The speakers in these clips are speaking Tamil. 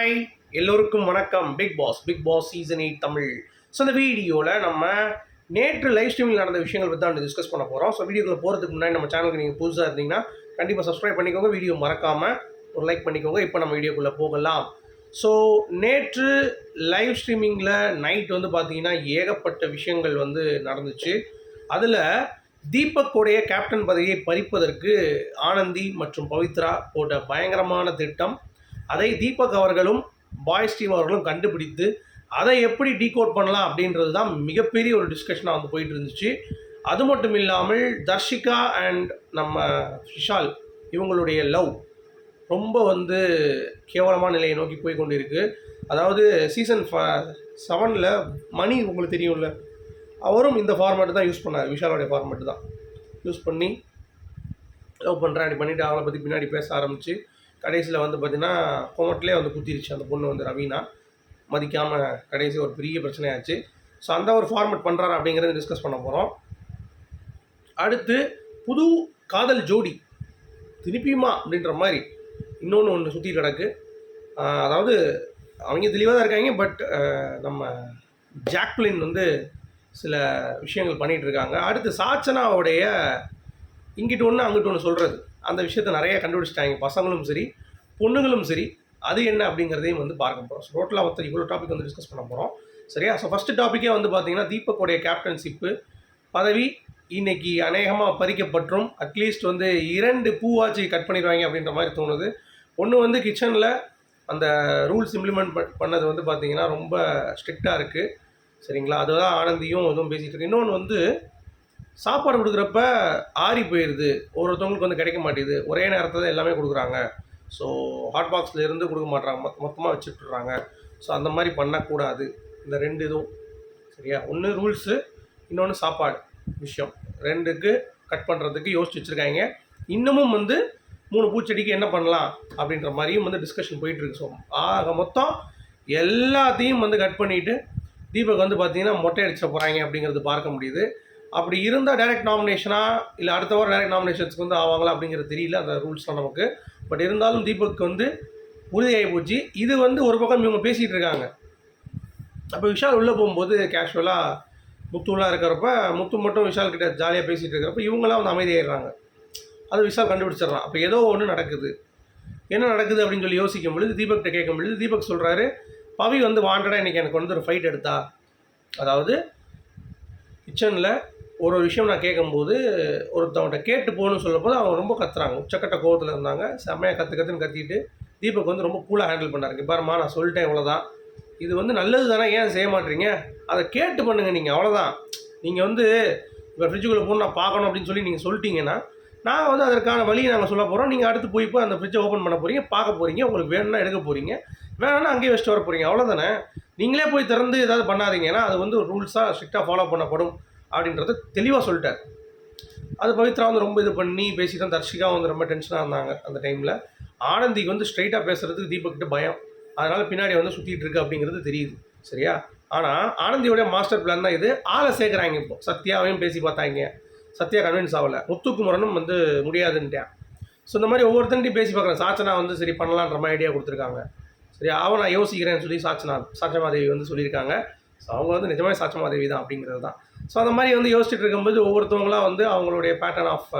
ஹாய் எல்லோருக்கும் வணக்கம். Big Boss Big Boss season eight Tamil. So இந்த வீடியோவில் நம்ம நேற்று லைவ் ஸ்ட்ரீமில் நடந்த விஷயங்கள் பற்றி தான் டிஸ்கஸ் பண்ண போகிறோம் ஸோ வீடியோக்குள்ள போகிறதுக்கு முன்னாடி நம்ம சேனலுக்கு நீங்கள் புதுசாக இருந்தீங்கன்னா கண்டிப்பாக சப்ஸ்கிரைப் பண்ணிக்கோங்க. வீடியோ மறக்காமல் ஒரு லைக் பண்ணிக்கோங்க. இப்போ நம்ம வீடியோக்குள்ளே போகலாம். ஸோ நேற்று லைவ் ஸ்ட்ரீமிங்கில் நைட் வந்து பார்த்தீங்கன்னா ஏகப்பட்ட விஷயங்கள் வந்து நடந்துச்சு. அதில் தீபக்குடைய கேப்டன் பதவியை பறிப்பதற்கு ஆனந்தி மற்றும் பவித்ரா போட்ட பயங்கரமான திட்டம். அதை தீபக் அவர்களும் பாய்ஸ் டீம் அவர்களும் கண்டுபிடித்து அதை எப்படி டீகோட் பண்ணலாம் அப்படின்றது தான் மிகப்பெரிய ஒரு டிஸ்கஷனாக வந்து போயிட்டு இருந்துச்சு. அது மட்டும் இல்லாமல் தர்ஷிகா அண்ட் நம்ம விஷால் இவங்களுடைய லவ் ரொம்ப வந்து கேவலமான நிலையை நோக்கி போய் கொண்டு இருக்குது அதாவது சீசன் ஃப செவனில் மணி உங்களுக்கு தெரியும்ல அவரும் இந்த ஃபார்மேட்டு தான் யூஸ் பண்ணார். விஷாலோடைய ஃபார்மேட்டு தான். யூஸ் பண்ணி லவ் பண்ணுறேன் அப்படி பண்ணிவிட்டு அவங்கள பற்றி பின்னாடி பேச ஆரம்பித்து கடைசியில் வந்து பார்த்தீங்கன்னா கோமட்டிலே வந்து குத்திருச்சு அந்த பொண்ணு வந்து ரவீனா. மதிக்காமல் கடைசி ஒரு பெரிய பிரச்சனையாச்சு. ஸோ அந்த ஒரு ஃபார்மெட் பண்ணுறாரு அப்படிங்கிறத டிஸ்கஸ் பண்ண போகிறோம் அடுத்து புது காதல் ஜோடி திருப்பியுமா அப்படின்ற மாதிரி இன்னொன்று ஒன்று சுற்றி கிடக்கு. அதாவது அவங்க தெளிவாக தான் இருக்காங்க பட் நம்ம ஜாக்லின் வந்து சில விஷயங்கள் பண்ணிகிட்டு இருக்காங்க. அடுத்து சாச்சனாவுடைய இங்கிட்டு ஒன்று அங்கிட்டு ஒன்று சொல்கிறது அந்த விஷயத்தை நிறைய கண்டுபிடிச்சிட்டாங்க. பசங்களும் சரி பொண்ணுங்களும் சரி அது என்ன அப்படிங்கிறதையும் வந்து பார்க்க போகிறோம் ஸோ டோட்டலாக மொத்தம் இவ்வளோ டாபிக் வந்து டிஸ்கஸ் பண்ண போகிறோம் சரியா? ஸோ ஃபஸ்ட்டு டாப்பிக்கே வந்து பார்த்தீங்கன்னா தீபக்கோடைய கேப்டன்ஷிப்பு பதவி இன்னைக்கு அநேகமாக பறிக்கப்பட்டும் அட்லீஸ்ட் வந்து இரண்டு பூவாச்சி கட் பண்ணிடுவாங்க அப்படின்ற மாதிரி தோணுது. ஒன்று வந்து கிச்சனில் அந்த ரூல்ஸ் இம்ப்ளிமெண்ட் பண்ணது வந்து பார்த்தீங்கன்னா ரொம்ப ஸ்ட்ரிக்டாக இருக்குது சரிங்களா? அதுதான் ஆனந்தியும் இதுவும் பேசிகிட்டு இருக்கு. இன்னொன்று வந்து சாப்பாடு கொடுக்குறப்ப ஆறி போயிடுது ஒருத்தவங்களுக்கு வந்து கிடைக்க மாட்டேது ஒரே நேரத்தில் தான் எல்லாமே கொடுக்குறாங்க. ஸோ ஹாட் பாக்ஸில் இருந்து கொடுக்க மாட்றாங்க. மொத்த மொத்தமாக வச்சுட்டுறாங்க. ஸோ அந்த மாதிரி பண்ணக்கூடாது. இந்த ரெண்டு இதுவும். சரியா? ஒன்று ரூல்ஸு இன்னொன்று சாப்பாடு விஷயம். ரெண்டுக்கு கட் பண்ணுறதுக்கு யோசிச்சு வச்சுருக்காங்க. இன்னமும் வந்து மூணு பூச்செடிக்கு என்ன பண்ணலாம் அப்படின்ற மாதிரியும் வந்து டிஸ்கஷன் போயிட்டுருக்கு. ஸோ ஆக மொத்தம் எல்லாத்தையும் வந்து கட் பண்ணிவிட்டு தீபக் வந்து பார்த்திங்கன்னா மொட்டை அடிச்ச போகிறாங்க அப்படிங்கிறது பார்க்க முடியுது. அப்படி இருந்தால் டைரக்ட் நாமினேஷனா இல்லை அடுத்த வாரம் டைரக்ட் நாமினேஷன்ஸ்க்கு வந்து ஆவாங்களா அப்படிங்கிறது தெரியல அந்த ரூல்ஸ்லாம் நமக்கு. பட் இருந்தாலும் தீபக் வந்து உறுதியாகி போச்சு. இது வந்து ஒரு பக்கம் இவங்க பேசிகிட்டு இருக்காங்க. அப்போ விஷால் உள்ளே போகும்போது கேஷுவலாக முத்துலாம் இருக்கிறப்ப முத்து மட்டும் விஷால் கிட்ட ஜாலியாக பேசிகிட்டு இருக்கிறப்ப இவங்களாம் வந்து அமைதியாகிடுறாங்க அது விஷால் கண்டுபிடிச்சிடுறான். அப்போ ஏதோ ஒன்று நடக்குது. என்ன நடக்குது அப்படின்னு சொல்லி யோசிக்கும் பொழுது தீபக்கிட்ட கேட்கும் பொழுது தீபக் சொல்கிறாரு பவி வந்து வாண்டடாக இன்றைக்கி எனக்கு வந்து ஒரு ஃபைட் எடுத்தா. அதாவது கிச்சனில் ஒரு ஒரு விஷயம் நான் கேட்கும்போது ஒருத்தவங்கிட்ட கேட்டு போகணும்னு சொல்லும்போது அவங்க ரொம்ப கத்துறாங்க. உச்சக்கட்ட கோபத்தில் இருந்தாங்க. செம்மையாக கற்று கற்றுன்னு கத்திட்டு தீபக் வந்து ரொம்ப கூலாக ஹேண்டில் பண்ணாருங்க பாருமா நான் சொல்லிட்டேன் இவ்வளோதான் இது வந்து நல்லது தானே ஏன் செய்ய மாட்டீங்க? அதை கேட்டு பண்ணுங்கள் நீங்கள் அவ்வளோதான் நீங்கள் வந்து இப்போ ஃப்ரிட்ஜுக்குள்ளே போகணும் நான் பார்க்கணும் அப்படின்னு சொல்லி நீங்கள் சொல்லிட்டீங்கன்னா நான் வந்து அதற்கான வழியை நாங்கள் சொல்ல போகிறோம் நீங்கள் அடுத்து போய் போய் அந்த ஃப்ரிட்ஜை ஓப்பன் பண்ண போகிறீங்க பார்க்க போகிறீங்க உங்களுக்கு வேணும்னா எடுக்க போகிறீங்க வேணும்னா அங்கேயே வச்சுட்டு வர போகிறீங்க அவ்வளோதானே நீங்களே போய் திறந்து ஏதாவது பண்ணாதீங்கன்னா அது வந்து ரூல்ஸாக ஸ்ட்ரிக்டாக ஃபாலோ பண்ணப்படும். அப்படின்றத தெளிவாக சொல்லிட்டார். அது பவித்ரா வந்து ரொம்ப இது பண்ணி பேசிட்டு தான் தர்ஷிகா வந்து ரொம்ப டென்ஷனாக இருந்தாங்க அந்த டைமில் ஆனந்திக்கு வந்து ஸ்ட்ரைட்டாக பேசுகிறதுக்கு தீபக்கிட்ட பயம். அதனால் பின்னாடி வந்து சுற்றிட்டு இருக்கு அப்படிங்கிறது தெரியுது. சரியா? ஆனால் ஆனந்தியோடைய மாஸ்டர் பிளான் தான் இது. ஆளை சேர்க்குறாங்க இப்போ. சத்யாவையும் பேசி பார்த்தாங்க. சத்யா கன்வின்ஸ் ஆகலை. முத்துக்குமரனும் வந்து முடியாதுன்ட்டான். ஸோ இந்த மாதிரி ஒவ்வொருத்தன்ட்டையும் பேசி பார்க்குறேன். சாச்சனா வந்து சரி பண்ணலான்ற மாதிரி ஐடியா கொடுத்துருக்காங்க. சரி அவன் நான் யோசிக்கிறேன்னு சொல்லி சாச்சனா சாச்சமாதேவி வந்து சொல்லியிருக்காங்க. ஸோ அவங்க வந்து நிஜமாக சாச்சமாதேவி தான் அப்படிங்கிறது தான். ஸோ அந்த மாதிரி வந்து யோசிச்சுட்டு இருக்கும்போது ஒவ்வொருத்தவங்களாம் வந்து அவங்களுடைய pattern of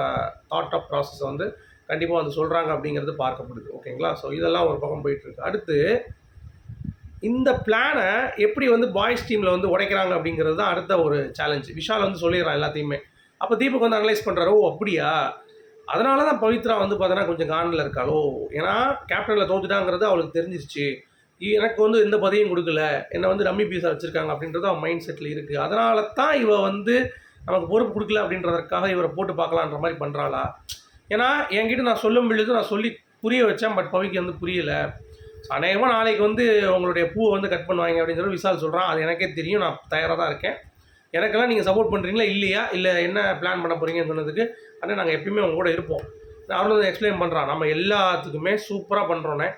thought of process வந்து கண்டிப்பாக வந்து சொல்கிறாங்க அப்படிங்கிறது பார்க்கப்படுது. ஓகேங்களா? ஸோ இதெல்லாம் ஒரு பக்கம் போயிட்டுருக்கு. அடுத்து இந்த பிளானை எப்படி வந்து பாய்ஸ் டீமில் வந்து உடைக்கிறாங்க அப்படிங்கிறது தான் அடுத்த ஒரு சேலஞ்ச் விஷால் வந்து சொல்லிடுறான் எல்லாத்தையுமே. அப்போ தீபக் வந்து அனலைஸ் பண்ணுறாரு ஓ அப்படியா? அதனால தான் பவித்ரா வந்து பார்த்தோன்னா கொஞ்சம் காண்டில் இருக்காளோ? ஏன்னா கேப்டனில் தோத்துட்டாங்கிறது அவளுக்கு தெரிஞ்சிருச்சு. எனக்கு வந்து எந்த பதவியும் கொடுக்கல. என்னை வந்து ரம்மி பீஸாக வச்சுருக்காங்க அப்படின்றது அவன் மைண்ட் செட்டில் இருக்குது அதனால தான் இவ வந்து நமக்கு பொறுப்பு கொடுக்கல அப்படின்றதற்காக இவரை போட்டு பார்க்கலான்ற மாதிரி பண்ணுறாளா ஏன்னா என்கிட்ட நான் சொல்லும் பொழுது நான் சொல்லி புரிய வச்சேன் பட் பவிக்கு வந்து புரியலை. அநேகமாக நாளைக்கு வந்து உங்களுடைய பூவை வந்து கட் பண்ணுவாங்க அப்படின்னு சொல்லி விசால் சொல்கிறான் அது எனக்கே தெரியும். நான் தயாராக தான் இருக்கேன். எனக்கெல்லாம் நீங்கள் சப்போர்ட் பண்ணுறீங்களா இல்லையா? இல்லை என்ன பிளான் பண்ண போகிறீங்கன்னு சொன்னதுக்கு ஆனால் நாங்கள் எப்பயுமே உங்க கூட இருப்போம். அவனும் எக்ஸ்பிளைன் பண்ணுறான் நம்ம எல்லாத்துக்குமே சூப்பராக பண்ணுறோன்னே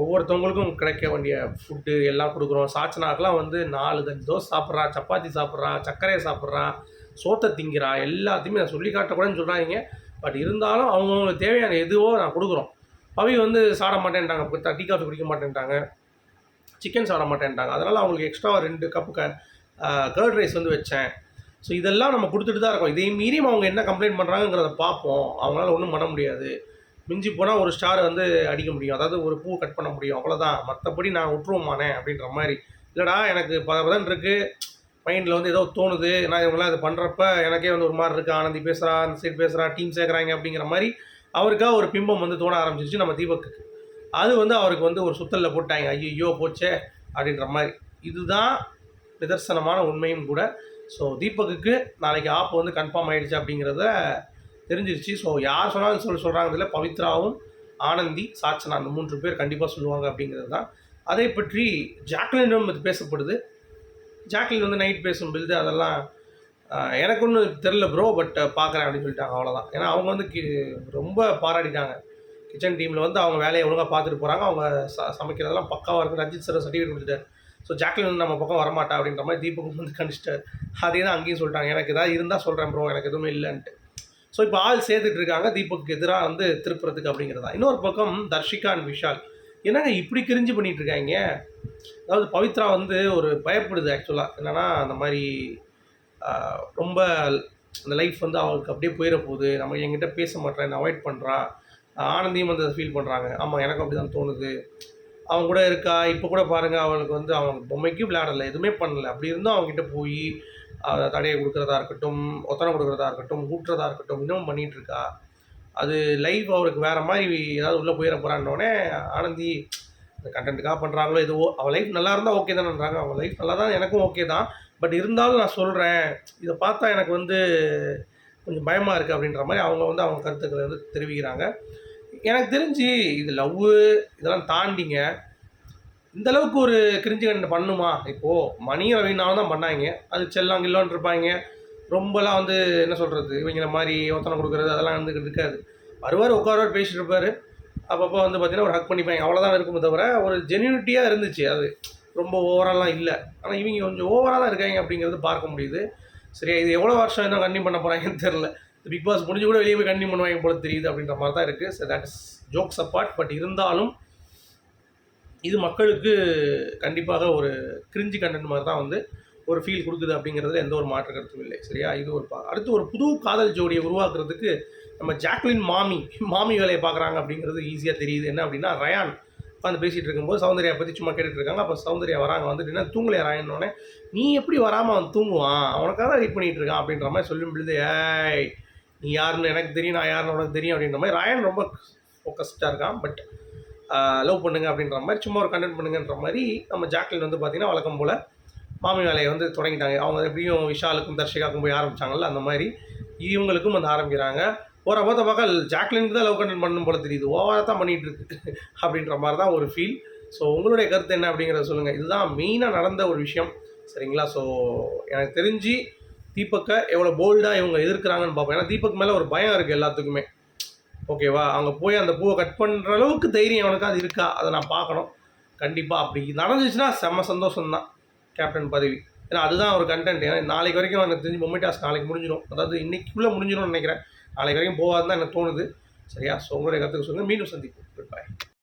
ஒவ்வொருத்தவங்களுக்கும் கிடைக்க வேண்டிய ஃபுட்டு எல்லாம் கொடுக்குறோம். சாச்சனாக்கெலாம் வந்து நாலு அஞ்சு தோசை சாப்பிட்றா சப்பாத்தி சாப்பிட்றா சர்க்கரையை சாப்பிட்றா சோத்தை திங்கிறா எல்லாத்தையுமே நான் சொல்லி காட்டக்கூடாதுன்னு சொல்கிறாங்க பட் இருந்தாலும் அவங்கவுங்களுக்கு தேவையான எதுவோ நான் கொடுக்குறோம். பவி வந்து சாட மாட்டேன்ட்டாங்க. டீ காஃபி குடிக்க மாட்டேன்ட்டாங்க. சிக்கன் சாப்பிட மாட்டேன்ட்டாங்க. அதனால் அவங்களுக்கு எக்ஸ்ட்ரா ரெண்டு கப்பு க கர்ட் ரைஸ் வந்து வச்சேன். ஸோ இதெல்லாம் நம்ம கொடுத்துட்டு தான் இருக்கோம். இதே மீறியும் அவங்க என்ன கம்ப்ளைண்ட் பண்ணுறாங்கிறத பார்ப்போம். அவங்களால ஒன்றும் பண்ண முடியாது. மிஞ்சி போனால் ஒரு ஸ்டார் வந்து அடிக்க முடியும். அதாவது ஒரு பூ கட் பண்ண முடியும். அவ்வளோதான் மற்றபடி நான் விட்டுருவோமானே அப்படின்ற மாதிரி. இல்லைடா எனக்கு பதபதன் இருக்குது மைண்டில் வந்து ஏதோ தோணுது. நான் இவங்களாம் இது பண்ணுறப்ப எனக்கே வந்து ஒரு மாதிரி இருக்குது ஆனந்தி பேசுகிறா அந்த சைடு பேசுகிறா டீம் சேர்க்குறாங்க அப்படிங்கிற மாதிரி அவருக்காக ஒரு பிம்பம் வந்து தோண ஆரம்பிச்சிருச்சு நம்ம தீபக்கு. அது வந்து அவருக்கு வந்து ஒரு சுத்தலில் போட்டாங்க. ஐயோ போச்சே அப்படின்ற மாதிரி. இதுதான் நிதர்சனமான உண்மையும் கூட. ஸோ தீபக்குக்கு நாளைக்கு ஆப் வந்து கன்ஃபார்ம் ஆயிடுச்சு அப்படிங்கிறத தெரிஞ்சிருச்சு. ஸோ யார் சொன்னாலும் சொல்லி சொல்கிறாங்கிறதுல பவித்ராவும் ஆனந்தி சாச்சனா அந்த மூன்று பேர் கண்டிப்பாக சொல்லுவாங்க அப்படிங்கிறது தான். அதை பற்றி ஜாக்லினும் இது பேசப்படுது. ஜாக்லின் வந்து நைட் பேசும்பொழுது அதெல்லாம் எனக்கு ஒன்றும் தெரில ப்ரோ பட் பார்க்குறேன் அப்படின்னு சொல்லிட்டாங்க. அவ்வளோதான் ஏன்னா அவங்க வந்து கி ரொம்ப பாராட்டிட்டாங்க. கிச்சன் டீமில் வந்து அவங்க வேலையை ஒழுங்காக பார்த்துட்டு போகிறாங்க அவங்க ச சமைக்கிறதெல்லாம் பக்காவாக இருக்குது ரஞ்சித் சார் சர்டிஃபிகேட் கொடுத்துட்டார். ஸோ ஜாக்லின் வந்து நம்ம பக்கம் வரமாட்டா அப்படின்ற மாதிரி தீபக்கும் வந்து கணிச்சிட்டார். அதே தான் அங்கேயும் சொல்லிட்டாங்க. எனக்கு ஏதாவது இருந்தால் சொல்கிறேன் ப்ரோ எனக்கு எதுவுமே இல்லைன்ட்டு. ஸோ இப்போ ஆள் சேர்த்துட்டு இருக்காங்க தீபக்கு எதிராக வந்து திருப்புறதுக்கு அப்படிங்கிறதா. இன்னொரு பக்கம் தர்ஷிகா அண்ட் விஷால். என்னங்க இப்படி கிரிஞ்சு பண்ணிட்டு இருக்காங்க அதாவது பவித்ரா வந்து ஒரு பயப்படுது ஆக்சுவலாக என்னென்னா அந்த மாதிரி ரொம்ப அந்த லைஃப் வந்து அவளுக்கு அப்படியே போயிட போகுது. நம்ம என்கிட்ட பேச மாட்டேன் அவாய்ட் பண்ணுறா ஆனந்தியும் வந்து அதை ஃபீல் பண்ணுறாங்க ஆமாம் எனக்கு அப்படி தான் தோணுது. அவன் கூட இருக்கா? இப்போ கூட பாருங்கள் அவளுக்கு வந்து அவன் பொம்மைக்கும் விளையாடலை எதுவுமே பண்ணலை. அப்படி இருந்தும் அவங்ககிட்ட போய் தடையை கொடுக்குறதா இருக்கட்டும் ஒத்தனை கொடுக்குறதா இருக்கட்டும் ஊட்டுறதா இருக்கட்டும் இன்னும் பண்ணிகிட்டு இருக்கா அது லைஃப் அவருக்கு வேறு மாதிரி ஏதாவது உள்ளே போயிட போகிறான்னொடனே ஆனந்தி இந்த கண்டென்ட்டுக்காக பண்ணுறாங்களோ எதுவோ அவள் லைஃப் நல்லா இருந்தால் ஓகே தானேன்றாங்க. அவள் லைஃப் நல்லா தான் எனக்கும் ஓகே தான். பட் இருந்தாலும் நான் சொல்கிறேன் இதை பார்த்தா எனக்கு வந்து கொஞ்சம் பயமாக இருக்குது அப்படின்ற மாதிரி அவங்க வந்து அவங்க கருத்துக்களை வந்து தெரிவிக்கிறாங்க. எனக்கு தெரிஞ்சு இது லவ்வு இதெல்லாம் தாண்டிங்க. இந்த அளவுக்கு ஒரு கிரிஞ்சு கண்டு பண்ணுமா? இப்போது மணி ரவினாலும் தான் பண்ணாங்க. அது செல்லாம் கில்லோன்னு இருப்பாங்க. ரொம்பலாம் வந்து என்ன சொல்கிறது இவங்கள மாதிரி ஒத்தனை கொடுக்குறது அதெல்லாம் வந்து இருக்காது. வருவார் உட்காருவார் பேசிட்டு இருப்பார். அப்பப்போ வந்து பார்த்தீங்கன்னா ஒரு ஹக் பண்ணிப்பாங்க. அவ்வளோதான் இருக்குமே தவிர ஒரு ஜென்யூனிட்டியாக இருந்துச்சு. அது ரொம்ப ஓவராலாம் இல்லை. ஆனால் இவங்க கொஞ்சம் ஓவராக தான் இருக்காங்க அப்படிங்கிறது பார்க்க முடியுது. சரியா இது எவ்வளோ வருஷம் இன்னும் கண்டினியூ பண்ண போகிறாங்கன்னு தெரில பிக் பாஸ் முடிஞ்சு கூட வெளியே போய் கண்டினியூ பண்ணுவாங்க போல தெரியுது அப்படின்ற மாதிரி தான் இருக்குது so that is jokes apart but இருந்தாலும் இது மக்களுக்கு கண்டிப்பாக ஒரு கிரிஞ்சி கண்டென்ட் மாதிரி தான் வந்து ஒரு ஃபீல் கொடுக்குது அப்படிங்கிறதுல எந்த ஒரு மாற்று கருத்தும் இல்லை சரியா? இது ஒரு பா அடுத்து ஒரு புது காதல் ஜோடியை உருவாக்குறதுக்கு நம்ம ஜாக்லின் மாமி மாமி வேலையை பார்க்குறாங்க அப்படிங்கிறது ஈஸியாக தெரியுது. என்ன அப்படின்னா ரயான் உட்காந்து பேசிகிட்டு இருக்கும்போது சௌந்தர்யா பற்றி சும்மா கேட்டுட்டு இருக்காங்க. அப்போ சௌந்தர்யா வராங்க வந்துட்டு என்ன தூங்கலையா ராயன்னோடனே நீ எப்படி வராமல் அவன் தூங்குவான்? அவனுக்காக தான் வெயிட் பண்ணிகிட்டு இருக்கான் அப்படின்ற மாதிரி சொல்லும் பொழுது ஏய் நீ யாருன்னு எனக்கு தெரியும் நான் யாருன்னு உனக்கு தெரியும் அப்படின்ற மாதிரி ராயன் ரொம்ப ஃபோக்கஸ்டாக இருக்கான். பட் லவ் பண்ணுங்க அப்படின்ற மாதிரி சும்மா ஒரு கண்டென்ட் பண்ணுங்கன்ற மாதிரி நம்ம ஜாக்லின் வந்து பார்த்திங்கன்னா வழக்கம் போல் மாமி வேலையை வந்து தொடங்கிட்டாங்க. அவங்க எப்படியும் விஷாலுக்கும் தர்ஷிகாக்கும் போய் ஆரம்பித்தாங்கல்ல அந்த மாதிரி இவங்களுக்கும் வந்து ஆரம்பிக்கிறாங்க. ஒரு பார்த்த பார்க்க ஜாக்லினுக்கு தான் லவ் கண்டென்ட் பண்ணும் போல தெரியுது. ஓவராக தான் பண்ணிகிட்டு இருக்கு. அப்படின்ற மாதிரி தான் ஒரு ஃபீல் ஸோ உங்களுடைய கருத்து என்ன அப்படிங்கிறத சொல்லுங்கள் இதுதான் மெயினாக நடந்த ஒரு விஷயம். சரிங்களா? ஸோ எனக்கு தெரிஞ்சு தீபக்கை எவ்வளோ போல்டாக இவங்க எதிர்க்கிறாங்கன்னு பார்ப்போம். ஏன்னா தீபக் மேலே ஒரு பயம் இருக்குது எல்லாத்துக்குமே. ஓகேவா அங்கே போய் அந்த பூவை கட் பண்ணுற அளவுக்கு தைரியம் அவனுக்கு அது இருக்கா? அதை நான் பார்க்கணும். கண்டிப்பாக அப்படி நடந்துச்சுன்னா செம்ம சந்தோஷம் தான் கேப்டன் பதவி. ஏன்னா அதுதான் ஒரு கண்டென்ட் ஏன்னா நாளைக்கு வரைக்கும் எனக்கு தெரிஞ்சு பொம்மை டாஸ்க் நாளைக்கு முடிஞ்சிடும் அதாவது இன்னைக்குள்ளே முடிஞ்சிடும்னு நினைக்கிறேன். நாளைக்கு வரைக்கும் போகாதுன்னு தான் எனக்கு தோணுது. சரியா? ஸோ உங்களுடைய கருத்துக்கு சொல்லுங்கள் மீண்டும் சந்திப்போம். குட் பாய்